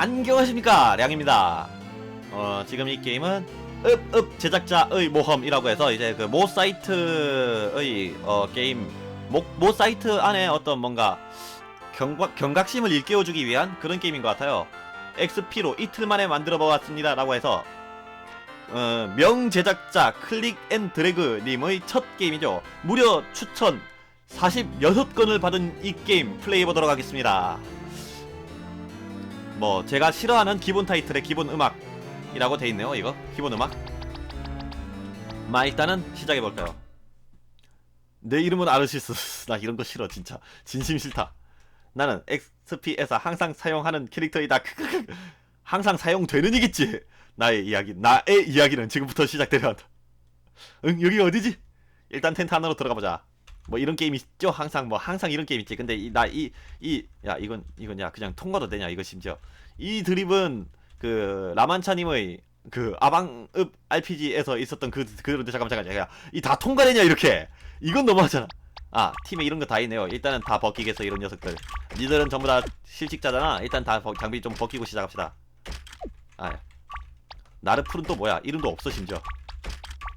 안녕하십니까? 량입니다. 어 지금 이 게임은 읍읍 제작자의 모험이라고 해서 이제 그 모 사이트의 어 게임 모, 모 사이트 안에 어떤 뭔가 경각, 경각심을 일깨워주기 위한 그런 게임인 것 같아요. XP로 이틀 만에 만들어 보았습니다 라고 해서 어, 명 제작자 클릭 앤 드래그 님의 첫 게임이죠. 무려 추천 46건을 받은 이 게임 플레이해 보도록 하겠습니다 뭐 제가 싫어하는 기본 타이틀의 기본 음악이라고 돼 있네요 이거. 기본 음악. 마 일단은 시작해 볼까요? 내 이름은 아르시스 나 이런 거 싫어 진짜. 진심 싫다. 나는 XP에서 항상 사용하는 캐릭터이다. 항상 사용되는 이겠지. 나의 이야기 나의 이야기는 지금부터 시작되려 한다 응 여기 어디지? 일단 텐트 안으로 들어가 보자 뭐 이런 게임 있죠? 항상 뭐 항상 이런 게임 있지. 근데 나 이 이 야 이건 이건 야 그냥 통과도 되냐? 이거 심지어. 이 드립은 그 라만차님의 그 아방읍 RPG에서 있었던 그 그런데 잠깐만 잠깐 잠깐 이 다 통과되냐 이렇게? 이건 너무하잖아. 아 팀에 이런 거 다 있네요. 일단은 다 벗기겠어 이런 녀석들. 니들은 전부 다 실직자잖아. 일단 다 벗- 장비 좀 벗기고 시작합시다. 아 나르풀은 또 뭐야? 이름도 없어 심지어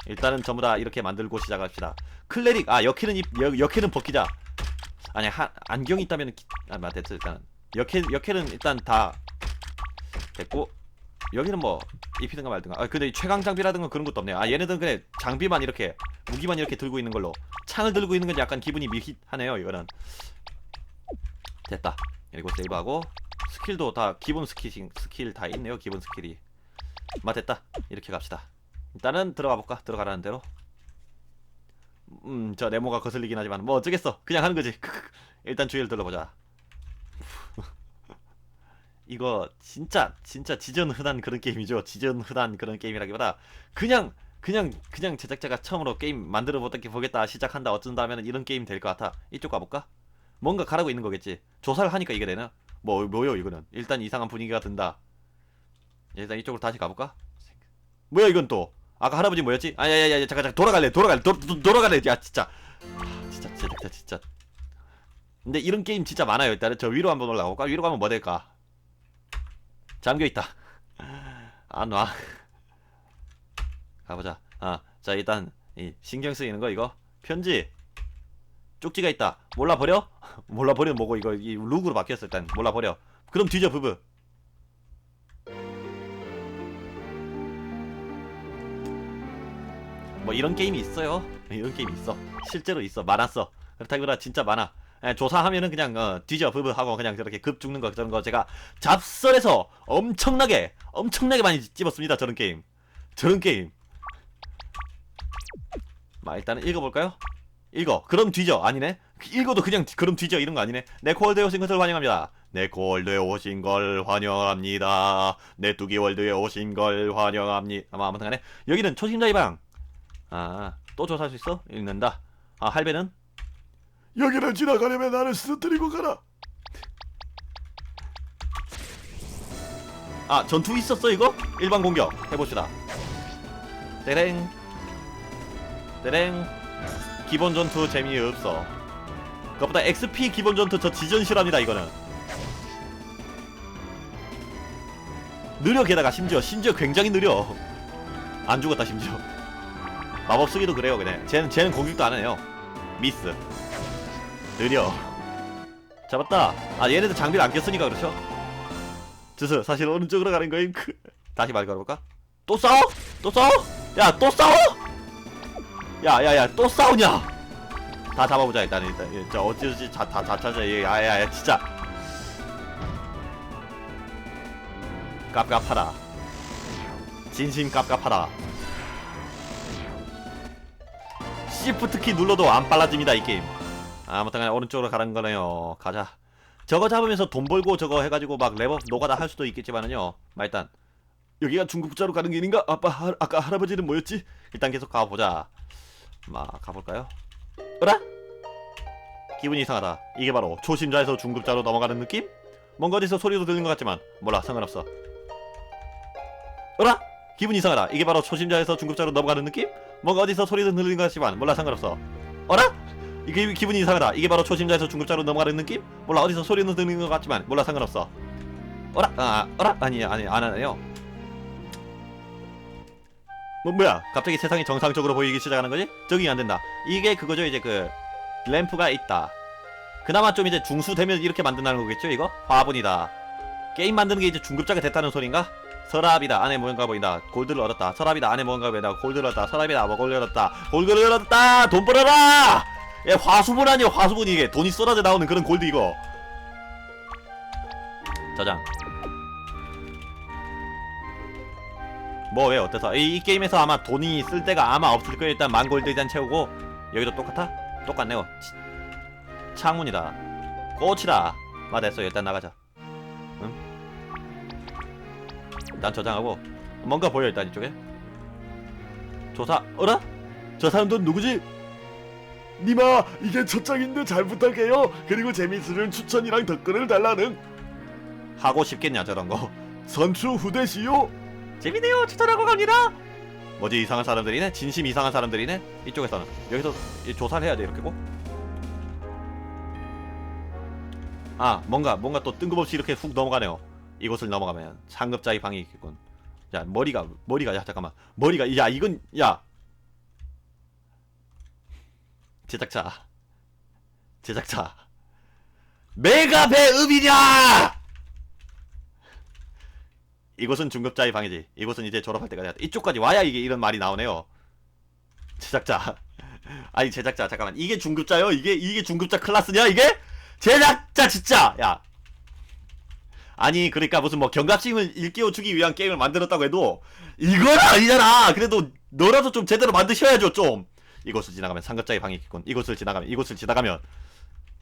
일단은 전부 다 이렇게 만들고 시작합시다. 클레릭 아 여캐는 입 여, 여캐는 벗기자. 아니 한 안경이 있다면 기... 아 맞, 됐어 일단 여캐 여캐는 일단 다 됐고 여기는 뭐 입히든가 말든가. 아 근데 이 최강 장비라든가 그런 것도 없네요. 아 얘네들은 그냥 장비만 이렇게 무기만 이렇게 들고 있는 걸로. 창을 들고 있는 건 약간 기분이 밋밋하네요 이거는. 됐다. 그리고 세이브하고 스킬도 다 기본 스킬 스킬 다 있네요 기본 스킬이. 맞 됐다. 이렇게 갑시다 일단은 들어가 볼까? 들어가라는 대로? 음 저 네모가 거슬리긴 하지만 뭐 어쩌겠어. 그냥 하는 거지. 일단 주위를 둘러보자. 이거 진짜 진짜 지전 흔한 그런 게임이죠. 지전 흔한 그런 게임이라기보다 그냥 그냥 그냥 제작자가 처음으로 게임 만들어 보겠다 보겠다 시작한다 어쩐다 하면 이런 게임 될 것 같아. 이쪽 가볼까? 뭔가 가라고 있는 거겠지. 조사를 하니까 이게 되나? 뭐 뭐요 이거는? 일단 이상한 분위기가 든다. 일단 이쪽으로 다시 가볼까? 뭐야 이건 또 아까 할아버지 뭐였지? 아야야야 잠깐 잠깐. 돌아갈래 돌아갈래 도, 도, 돌아갈래. 야 진짜. 아, 진짜 제작자 진짜. 근데 이런 게임 진짜 많아요 일단은. 저 위로 한번 올라가볼까? 위로 가면 뭐 될까? 잠겨있다. 안와 가보자. 아자 일단 이 신경 쓰이는 거 이거. 편지. 쪽지가 있다. 몰라 버려? 몰라 버려 뭐고 이거 이 룩으로 바뀌었어 일단. 몰라 버려. 그럼 뒤져 부부 뭐 이런 게임이 있어요. 이런 게임이 있어. 실제로 있어. 많았어. 그렇다기보다 진짜 많아. 예, 조사하면은 그냥 어, 뒤져 부부 하고 그냥 저렇게 급 죽는 거 저런 거 제가 잡설에서 엄청나게 엄청나게 많이 찝었습니다 저런 게임. 저런 게임. 마 일단은 읽어볼까요? 읽어. 그럼 뒤져. 아니네? 읽어도 그냥 뒤- 그럼 뒤져. 이런 거 아니네? 네코월드에 오신 것을 환영합니다. 네코월드에 오신 걸 환영합니다. 네뚜기 월드에 오신 걸 환영합니다. 아마 아무튼 간에 여기는 초심자의 방 아, 또 조사할 수 있어? 읽는다. 아, 할배는? 여기를 지나가려면 나를 쓰러뜨리고 가라. 아, 전투 있었어, 이거? 일반 공격. 해봅시다. 때랭. 때랭. 기본 전투 재미없어. 그것보다 XP 기본 전투 저 지전 실합니다, 이거는. 느려, 게다가 심지어. 심지어 굉장히 느려. 안 죽었다, 심지어. 마법 쓰기도 그래요, 그냥. 쟤는, 쟤는 공격도 안 해요. 미스. 느려. 잡았다. 아, 얘네들 장비를 안 꼈으니까 그렇죠? 주스, 사실 오른쪽으로 가는 거임. 크. 다시 말 걸어볼까? 또 싸워? 또 싸워? 야, 또 싸워? 야, 야, 야, 또 싸우냐? 다 잡아보자, 일단, 일단. 예, 저, 어찌어찌, 자, 다, 다 찾아. 예, 야, 야, 야, 진짜. 깝깝하다. 진심 깝깝하다. 시프트 키 눌러도 안 빨라집니다 이 게임 아무튼 간에 오른쪽으로 가는 거네요 가자 저거 잡으면서 돈 벌고 저거 해가지고 막 레버 노가다 할 수도 있겠지만은요 마 일단 여기가 중국자로 가는 길인가? 아빠 하, 아까 할아버지는 뭐였지? 일단 계속 가보자 마 가볼까요? 어라? 기분이 이상하다 이게 바로 초심자에서 중급자로 넘어가는 느낌? 뭔가 어디서 소리도 들리는 것 같지만 몰라 상관없어 어라? 기분 이상하다 이게 바로 초심자에서 중급자로 넘어가는 느낌? 뭔가 어디서 소리도 들리는 것 같지만 몰라 상관없어. 어라? 이게 기분이 이상하다. 이게 바로 초심자에서 중급자로 넘어가는 느낌? 몰라 어디서 소리는 들리는 것 같지만 몰라 상관없어. 어라? 아 어라? 아니 아니 안 하네요. 뭐 뭐야? 갑자기 세상이 정상적으로 보이기 시작하는 거지? 적응이 안 된다. 이게 그거죠 이제 그 램프가 있다. 그나마 좀 이제 중수 되면 이렇게 만든다는 거겠죠 이거? 화분이다. 게임 만드는 게 이제 중급자가 됐다는 소린가 서랍이다. 안에 뭔가 보인다. 골드를 얻었다. 서랍이다. 안에 뭔가 보인다. 골드를 얻었다. 서랍이다. 뭐 골드를 얻었다. 골드를 얻었다. 돈 벌어라! 예 화수분 아니야 화수분. 이게 돈이 쏟아져 나오는 그런 골드 이거. 저장. 뭐왜 어때서? 이, 이 게임에서 아마 돈이 쓸 데가 아마 없을 거예요. 일단 만 골드 일단 채우고 여기도 똑같아? 똑같네요. 치- 창문이다. 꽃이다. 마 됐어. 일단 나가자 일단 저장하고 뭔가 보여 일단 이쪽에 조사 어라? 저 사람들은 누구지? 니마 이게 첫 장인데 잘 부탁해요. 그리고 재밌으면 추천이랑 댓글을 달라는 하고 싶겠냐 저런 거 선추 후대시요. 재밌네요 추천하고 갑니다 뭐지 이상한 사람들이네 진심 이상한 사람들이네 이쪽에서는 여기서 이 조사를 해야 돼 이렇게 고. 아 뭔가 뭔가 또 뜬금없이 이렇게 훅 넘어가네요 이곳을 넘어가면 상급자의 방이 있겠군 야 머리가 머리가 야 잠깐만 머리가 야 이건 야 제작자 제작자 메가 배음이냐 이곳은 중급자의 방이지. 이곳은 이제 졸업할 때가 됐다. 이쪽까지 와야 이게 이런 말이 나오네요. 제작자. 아니 제작자 잠깐만. 이게 중급자요? 이게 이게 중급자 클래스냐 이게? 제작자 진짜. 야. 아니 그러니까 무슨 뭐 경각심을 일깨워주기 위한 게임을 만들었다고 해도 이건 아니잖아. 그래도 너라도 좀 제대로 만드셔야죠 좀. 이곳을 지나가면 상급자의 있겠군. 이곳을 지나가면 이곳을 지나가면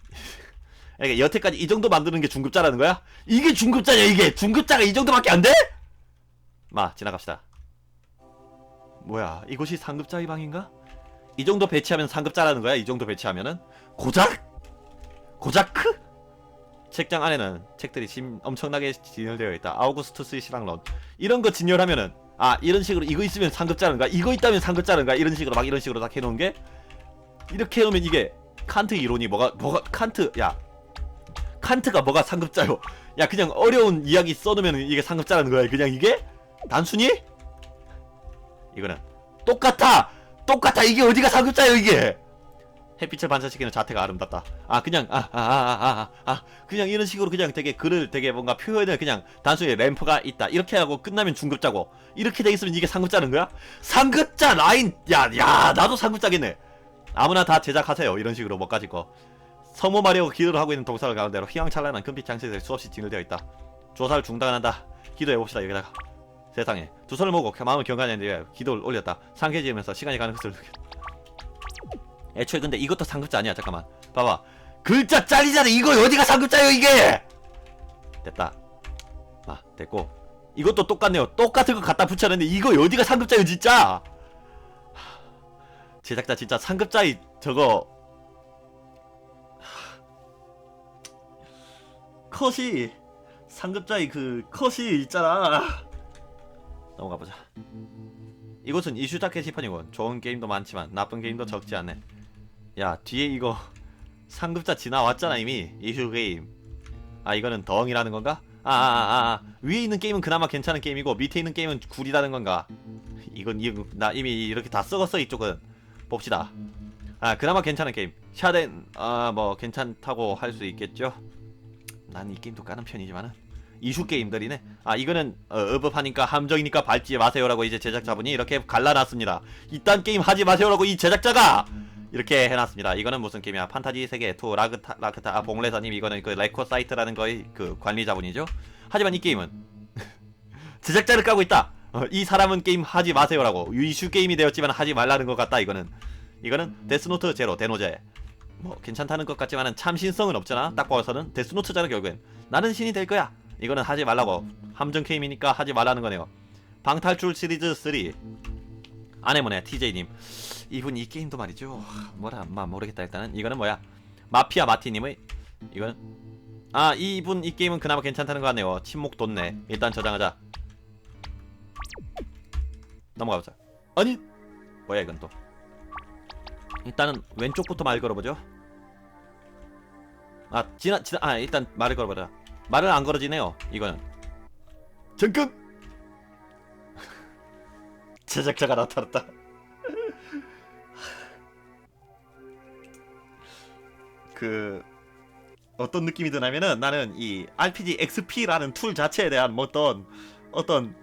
그러니까 여태까지 이 정도 만드는 게 중급자라는 거야? 이게 중급자냐 이게 중급자가 이 정도밖에 안 돼? 마 지나갑시다 뭐야 이곳이 상급자의 방인가? 이 정도 배치하면 상급자라는 거야 이 정도 배치하면은 고작? 고자크? 책장 안에는 책들이 심 엄청나게 진열되어 있다 아우구스투스 시랑론 이런 거 진열하면은 아 이런 식으로 이거 있으면 상급자는가 이거 있다면 상급자는가 이런 식으로 막 이런 식으로 다 해놓은 게 이렇게 해놓으면 이게 칸트 이론이 뭐가 뭐가 칸트 야 칸트가 뭐가 상급자요? 야 그냥 어려운 이야기 써놓으면 이게 상급자라는 거야 그냥 이게? 단순히? 이거는 똑같아! 똑같아! 이게 어디가 상급자요 이게! 햇빛을 반사시키는 자태가 아름답다 아 그냥 아아 아 아 아 그냥 이런 식으로 그냥 되게 글을 되게 뭔가 표현을 그냥 단순히 램프가 있다 이렇게 하고 끝나면 중급자고 이렇게 돼 있으면 이게 상급자는 거야? 상급자 라인 야야 나도 상급자겠네 아무나 다 제작하세요 이런 식으로 뭐까지 거 서모 마리오 기도를 하고 있는 동사를 가운데로 휘황찬란한 금빛 장치들이 수없이 진열되어 있다. 조사를 중단한다. 기도해봅시다 여기다가. 세상에 두 손을 모고 마음을 경건했는데 기도를 올렸다. 상쾌해지면서 시간이 가는 것을 느꼈. 애초에 근데 이것도 상급자 아니야 잠깐만. 봐봐. 글자 짜리잖아 이거 어디가 상급자요 이게? 됐다. 아 됐고. 이것도 똑같네요. 똑같은 거 갖다 붙여놨는데 이거 어디가 상급자요 진짜? 하, 제작자 진짜 상급자이 저거 컷이 상급자의 그 컷이 있잖아 넘어가 보자 이곳은 이슈자 게시판이군 좋은 게임도 많지만 나쁜 게임도 적지 않네 야 뒤에 이거 상급자 지나왔잖아 이미 이슈 게임 아 이거는 덩이라는 건가? 아아아 아, 아. 위에 있는 게임은 그나마 괜찮은 게임이고 밑에 있는 게임은 구리다는 건가? 이건 이거 나 이미 이렇게 다 썩었어 이쪽은 봅시다 아 그나마 괜찮은 게임 샤덴 아 뭐 괜찮다고 할 수 있겠죠 난 이 게임도 까는 편이지만은 이슈 게임들이네. 아 이거는 어, 어업하니까 함정이니까 밟지 마세요라고 이제 제작자분이 이렇게 갈라놨습니다. 이딴 게임 하지 마세요라고 이 제작자가 이렇게 해놨습니다. 이거는 무슨 게임이야? 판타지 세계 2 라그타 라크타 아 봉래사님 이거는 그 레코 사이트라는 거의 그 관리자분이죠. 하지만 이 게임은 제작자를 까고 있다. 어, 이 사람은 게임 하지 마세요라고 이슈 게임이 되었지만 하지 말라는 것 같다. 이거는 이거는 데스노트 제로 대노제 뭐 괜찮다는 것 같지만은 참 신성은 없잖아. 딱 봐서는 데스노트잖아 결국엔. 나는 신이 될 거야. 이거는 하지 말라고. 함정 게임이니까 하지 말라는 거네요. 방탈출 시리즈 3 아내모네 TJ님 이분 이 게임도 말이죠. 뭐라 마 모르겠다 일단은 이거는 뭐야 마피아 마티님의 이건 아 이분 이 게임은 그나마 괜찮다는 거 같네요. 침묵 돋네. 일단 저장하자. 넘어가보자. 아니 뭐야 이건 또. 일단은 왼쪽부터 말 걸어보죠. 아 지나 지나 아 일단 말을 걸어보자. 말을 안 걸어지네요. 이거는 잠깐 제작자가 나타났다. 그 어떤 느낌이 드냐면은 나는 이 RPG XP라는 툴 자체에 대한 뭐 어떤 어떤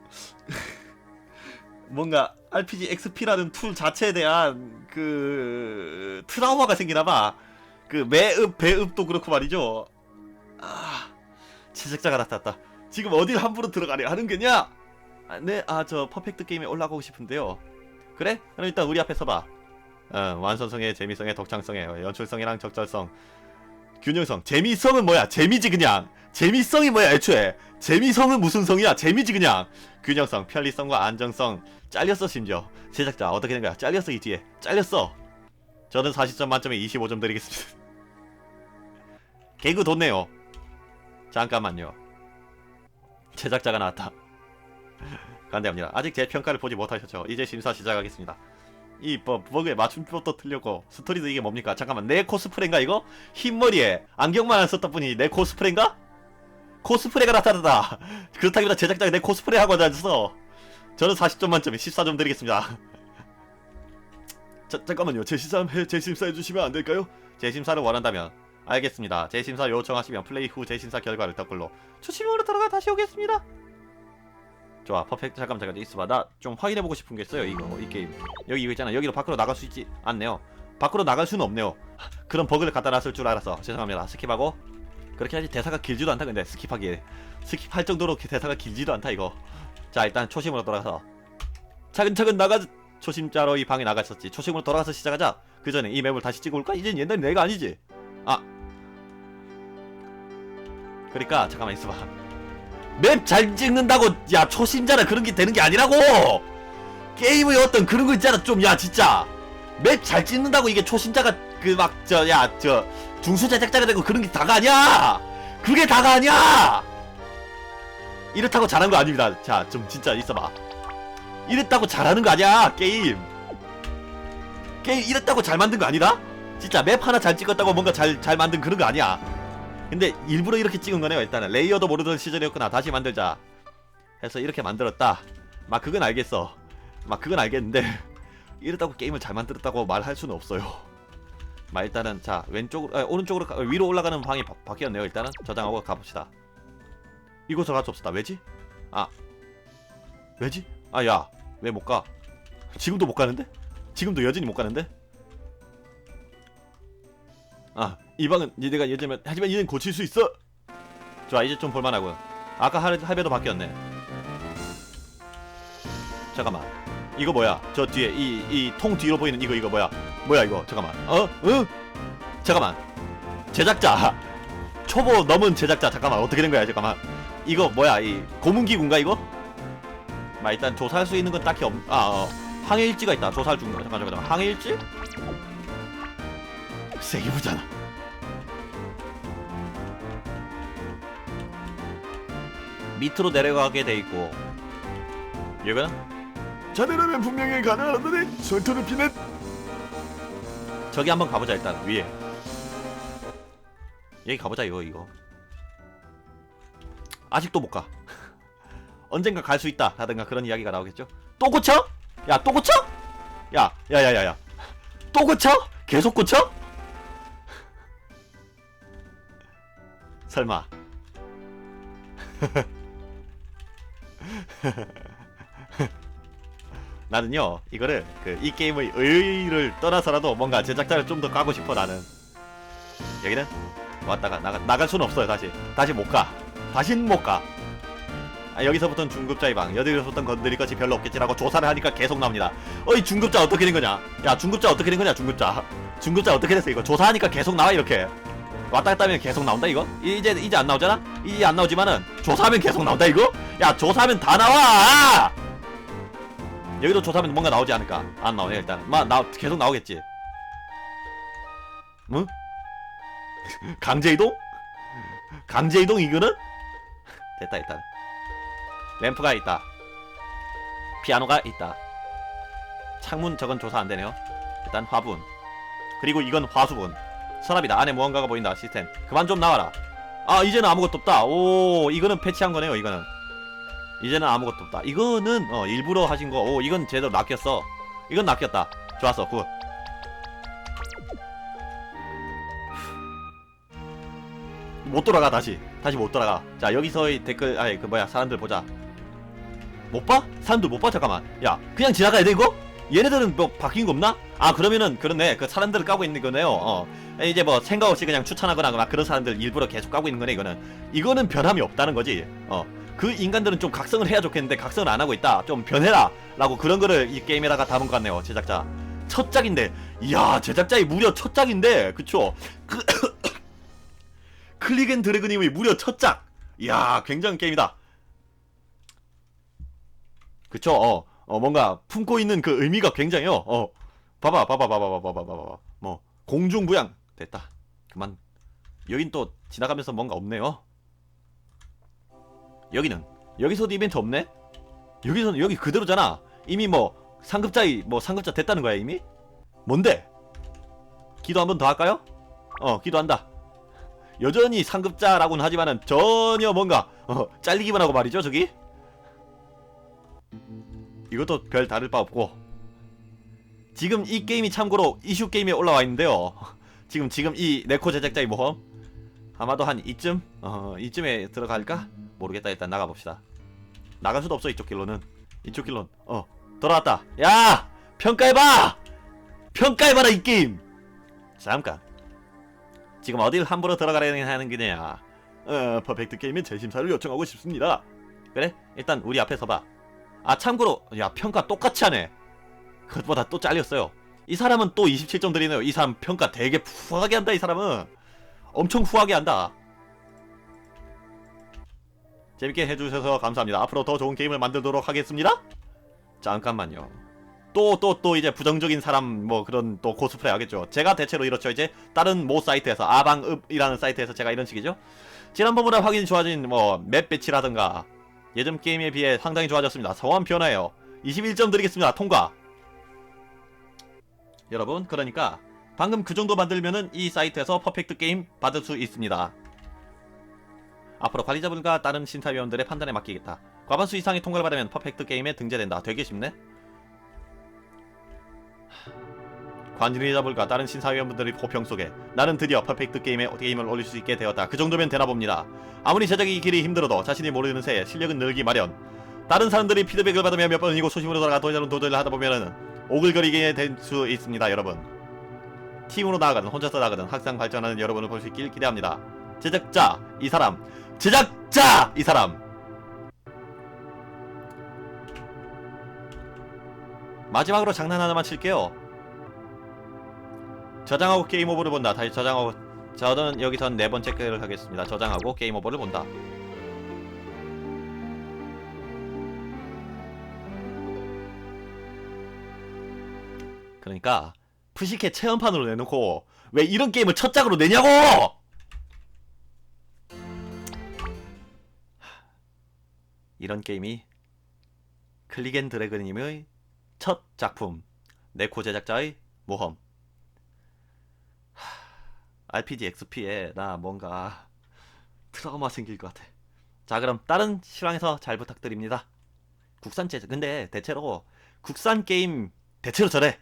뭔가 RPG XP라는 툴 자체에 대한 그 트라우마가 생기나 봐. 그 매읍 배읍도 그렇고 말이죠. 아 제작자가 나타났다. 지금 어딜 함부로 들어가려 하는 거냐? 아, 네, 아 저 퍼펙트 게임에 올라가고 싶은데요. 그래? 그럼 일단 우리 앞에 서봐. 어, 완성성에 재미성에 독창성에 연출성이랑 적절성, 균형성. 재미성은 뭐야? 재미지 그냥. 재미성이 뭐야 애초에? 재미성은 무슨 성이야? 재미지 그냥. 균형성, 편리성과 안정성. 잘렸어 심지어. 제작자 어떻게 된 거야? 잘렸어 이 뒤에. 잘렸어. 저는 40점 만점에 25점 드리겠습니다. 개그 돋네요. 잠깐만요. 제작자가 나왔다. 간대합니다. 아직 제 평가를 보지 못하셨죠? 이제 심사 시작하겠습니다. 이 뭐, 버그에 맞춤법도 틀렸고 스토리도 이게 뭡니까? 잠깐만 내 코스프레인가 이거? 흰머리에 안경만 안 썼다 뿐이 내 코스프레인가? 코스프레가 나타났다. 그렇다기보다 제작자가 내 코스프레 하고 앉아서 저는 40점 만점에 14점 드리겠습니다. 자, 잠깐만요 재심사 재심사 해 주시면 안 될까요? 재심사를 원한다면 알겠습니다. 재심사 요청하시면 플레이 후 재심사 결과를 댓글로 초심으로 들어가 다시 오겠습니다. 좋아, 퍼펙트 잠깐만 잠깐 있어봐. 나 좀 확인해보고 싶은 게 있어요. 이거 이 게임 여기 이거 있잖아. 여기로 밖으로 나갈 수 있지 않네요. 밖으로 나갈 수는 없네요. 그런 버그를 갖다 놨을 줄 알아서 죄송합니다. 스킵하고 그렇게 하지 대사가 길지도 않다. 근데 스킵하기에 스킵할 정도로 대사가 길지도 않다 이거. 자 일단 초심으로 돌아가서 차근차근 나가 초심자로 이 방에 나가 있었지. 초심으로 돌아가서 시작하자. 그 전에 이 맵을 다시 찍어올까? 이젠 옛날 내가 아니지. 아. 그러니까 잠깐만 있어봐. 맵 잘 찍는다고 야 초심자라 그런 게 되는 게 아니라고. 게임의 어떤 그런 거 있잖아 좀 야 진짜 맵 잘 찍는다고 이게 초심자가 그 막 저 야 저 중수 제작자가 되고 그런 게 다가 아니야. 그게 다가 아니야. 이렇다고 잘한 거 아닙니다. 자 좀 진짜 있어봐. 이랬다고 잘하는 거 아니야 게임. 게임 이랬다고 잘 만든 거 아니다? 진짜 맵 하나 잘 찍었다고 뭔가 잘, 잘 만든 그런 거 아니야. 근데 일부러 이렇게 찍은 거네요, 일단은. 레이어도 모르던 시절이었구나. 다시 만들자. 해서 이렇게 만들었다. 막 그건 알겠어. 막 그건 알겠는데, 이랬다고 게임을 잘 만들었다고 말할 수는 없어요. 막 일단은, 자, 왼쪽으로, 아, 오른쪽으로, 가- 위로 올라가는 방이 바, 바뀌었네요, 일단은. 저장하고 가봅시다. 이곳으로 갈 수 없었다. 왜지? 아. 왜지? 아, 야. 왜 못 가? 지금도 못 가는데? 지금도 여전히 못 가는데? 아, 이 방은 얘네가 예전에 하지만 얘는 고칠 수 있어. 좋아, 이제 좀 볼만하고. 아까 할, 할배도 바뀌었네. 잠깐만. 이거 뭐야? 저 뒤에 이 이 통 뒤로 보이는 이거 이거 뭐야? 뭐야 이거? 잠깐만. 어? 응? 잠깐만. 제작자. 초보 넘은 제작자. 잠깐만. 어떻게 된 거야? 잠깐만. 이거 뭐야? 이 고문기군가 이거? 마 일단 조사할 수 있는 건 딱히 없. 아, 어. 항해일지가 있다. 조사할 중. 잠깐 잠깐 잠깐. 항해일지? 세게 보잖아. 밑으로 내려가게 돼 있고. 여기는 자네라면 분명히 가능하다네 손톱을 피는 저기 한번 가보자 일단 위에. 여기 가보자 이거 이거. 아직도 못 가. 언젠가 갈 수 있다 라든가 그런 이야기가 나오겠죠. 또 고쳐? 야 또 고쳐? 야 야야야야. 또 고쳐? 계속 고쳐? 설마. 나는요 이거를 그 이 게임의 의의를 떠나서라도 뭔가 제작자를 좀 더 까고 싶어 나는 여기는 왔다가 나가 나갈 수는 없어요 다시. 다시 못가. 다신 못가. 아, 여기서부터는 중급자의 방. 여기서부터는 건드릴 것이 별로 없겠지라고 조사를 하니까 계속 나옵니다. 어이 중급자 어떻게 된 거냐? 야 중급자 어떻게 된 거냐 중급자? 중급자 어떻게 됐어? 이거 조사하니까 계속 나와 이렇게 왔다 갔다 하면 계속 나온다 이거 이제 이제 안 나오잖아 이제 안 나오지만은 조사하면 계속 나온다 이거 야 조사하면 다 나와 여기도 조사하면 뭔가 나오지 않을까? 안 나오네 일단. 마, 나 계속 나오겠지. 응? 강제 이동? 강제 이동 이거는? 됐다 일단. 램프가 있다. 피아노가 있다. 창문 저건 조사 안 되네요. 일단 화분. 그리고 이건 화수분. 서랍이다. 안에 무언가가 보인다. 시스템. 그만 좀 나와라. 아 이제는 아무것도 없다. 오 이거는 패치한 거네요. 이거는. 이제는 아무것도 없다. 이거는 어, 일부러 하신 거. 오 이건 제대로 낚였어. 이건 낚였다. 좋았어. 굿. 못 돌아가 다시. 다시 못 돌아가. 자 여기서의 댓글 아니 그 뭐야 사람들 보자. 못 봐? 사람들 못 봐? 잠깐만. 야 그냥 지나가야 돼 이거? 얘네들은 뭐 바뀐 거 없나? 아 그러면은 그렇네. 그 사람들을 까고 있는 거네요. 어. 이제 뭐 생각 없이 그냥 추천하거나 막 그런 사람들 일부러 계속 까고 있는 거네 이거는. 이거는 변함이 없다는 거지. 어. 그 인간들은 좀 각성을 해야 좋겠는데 각성을 안 하고 있다. 좀 변해라. 라고 그런 거를 이 게임에다가 담은 것 같네요. 제작자. 첫 작인데. 이야, 제작자의 무려 첫 작인데. 그쵸? 그 클릭 앤 드래그님의 무려 첫 작. 이야, 굉장한 게임이다. 그쵸? 어. 어, 뭔가 품고 있는 그 의미가 굉장해요. 어. 봐봐, 봐봐, 봐봐, 봐봐, 봐봐, 봐봐. 뭐, 공중부양. 됐다. 그만. 여긴 또 지나가면서 뭔가 없네요. 여기는 여기서도 이벤트 없네? 여기서는 여기 그대로잖아. 이미 뭐 상급자이 뭐 상급자 됐다는 거야 이미? 뭔데? 기도 한 번 더 할까요? 어 기도한다. 여전히 상급자라고는 하지만은 전혀 뭔가 어, 잘리기만 하고 말이죠 저기. 이것도 별 다를 바 없고 지금 이 게임이 참고로 이슈 게임에 올라와 있는데요. 지금 지금 이 네코 제작자의 모험 아마도 한 이쯤? 어 이쯤에 들어갈까? 모르겠다. 일단 나가봅시다. 나갈 수도 없어 이쪽 길로는. 이쪽 길로는 어 돌아왔다. 야! 평가해봐! 평가해봐라 이 게임! 잠깐. 지금 어딜 함부로 들어가려는 하는 거냐? 어 퍼펙트 게임의 재심사를 요청하고 싶습니다. 그래? 일단 우리 앞에 서봐. 아 참고로 야 평가 똑같이 하네 그것보다 또 잘렸어요 이 사람은 또 27점 드리네요 이 사람 평가 되게 후하게 한다 이 사람은 엄청 후하게 한다 재밌게 해주셔서 감사합니다. 앞으로 더 좋은 게임을 만들도록 하겠습니다. 잠깐만요. 또 또 또 이제 부정적인 사람 뭐 그런 또 코스프레 하겠죠. 제가 대체로 이렇죠. 이제 다른 모 사이트에서 아방읍이라는 사이트에서 제가 이런 식이죠. 지난번보다 확연히 좋아진 뭐 맵 배치라든가 예전 게임에 비해 상당히 좋아졌습니다. 성함 변화예요. 21점 드리겠습니다. 통과. 여러분 그러니까 방금 그 정도 만들면은 이 사이트에서 퍼펙트 게임 받을 수 있습니다. 앞으로 관리자분과 다른 심사위원들의 판단에 맡기겠다. 과반수 이상의 통과를 받으면 퍼펙트 게임에 등재된다. 되게 쉽네. 관리자분과 다른 심사위원분들의 호평 속에 나는 드디어 퍼펙트 게임에 게임을 올릴 수 있게 되었다. 그 정도면 되나 봅니다. 아무리 제작이 길이 힘들어도 자신이 모르는 새에 실력은 늘기 마련. 다른 사람들이 피드백을 받으며 몇 번이고 소심으로 돌아가 도전을 도전을 하다 보면은 오글거리게 될 수 있습니다, 여러분. 팀으로 나아가든 혼자서 나아가든 항상 발전하는 여러분을 볼 수 있길 기대합니다. 제작자 이 사람. 제작자 이 사람. 마지막으로 장난 하나만 칠게요. 저장하고 게임 오버를 본다. 다시 저장하고 저는 여기선 네 번째 글을 하겠습니다. 저장하고 게임 오버를 본다 그러니까 푸시켓 체험판으로 내놓고 왜 이런 게임을 첫 작으로 내냐고! 이런 게임이 클릭 앤 드래그님의 첫 작품 네코 제작자의 모험. 하, RPG XP에 나 뭔가 트라우마 생길 것 같아. 자 그럼 다른 실황에서 잘 부탁드립니다. 국산 제작 근데 대체로 국산 게임 대체로 저래